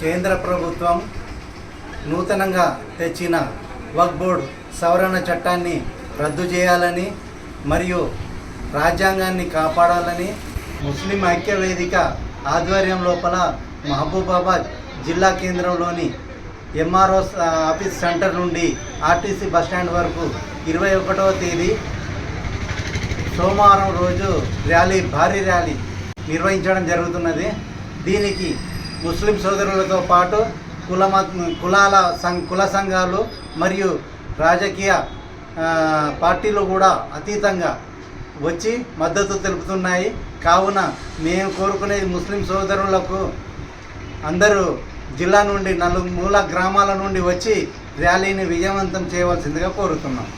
కేంద్ర ప్రభుత్వం నూతనంగా తెచ్చిన వక్ బోర్డ్ సవరణ చట్టాన్ని రద్దు చేయాలని మరియు రాజ్యాంగాన్ని కాపాడాలని ముస్లిం ఐక్యవేదిక ఆధ్వర్యం లోపల మహబూబాబాద్ జిల్లా కేంద్రంలోని ఎంఆర్ఓ ఆఫీస్ సెంటర్ నుండి ఆర్టీసీ బస్టాండ్ వరకు ఇరవై ఒకటవ తేదీ సోమవారం రోజు ర్యాలీ భారీ ర్యాలీ నిర్వహించడం జరుగుతున్నది. దీనికి ముస్లిం సోదరులతో పాటు కుల కులాల సం కుల సంఘాలు మరియు రాజకీయ పార్టీలు కూడా అతీతంగా వచ్చి మద్దతు తెలుపుతున్నాయి. కావున మేము కోరుకునేది ముస్లిం సోదరులకు అందరూ జిల్లా నుండి నలుగు మూల గ్రామాల నుండి వచ్చి ర్యాలీని విజయవంతం చేయవలసిందిగా కోరుతున్నాం.